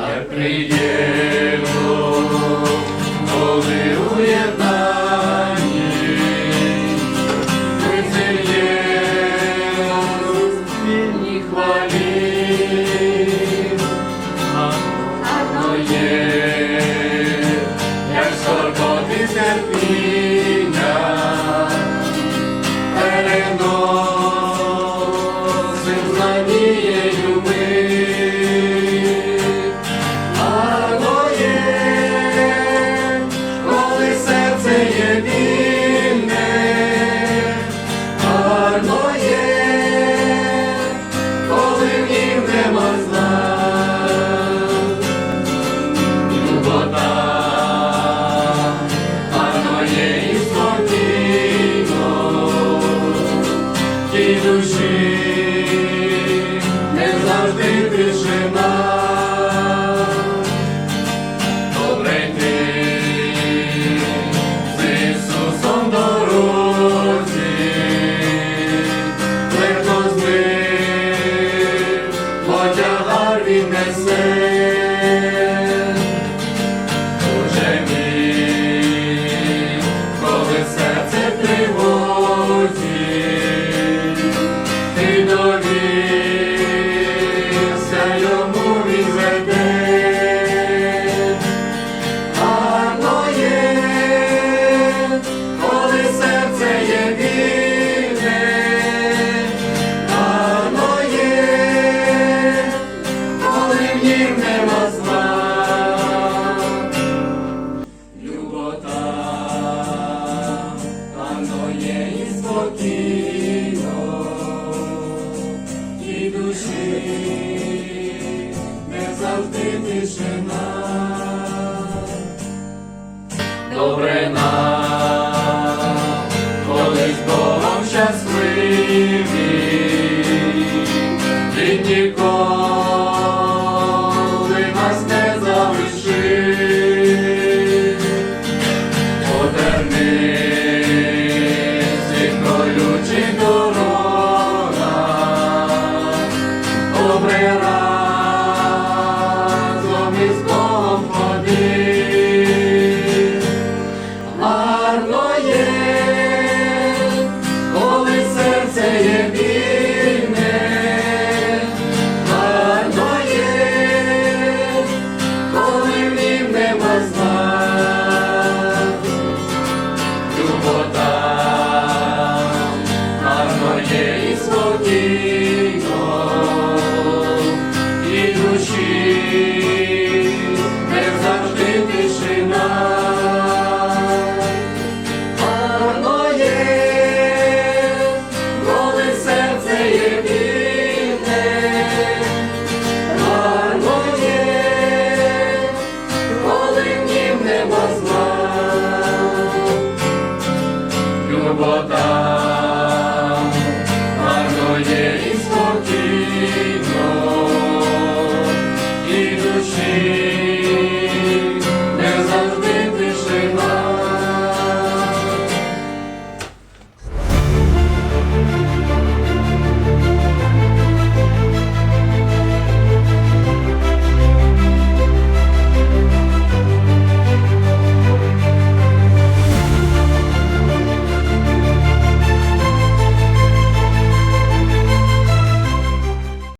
як приємно, коли уєднанні ми зельємо спільні хвалі, гарно є. Jesus. nos душі не завжди тишина. Добре добре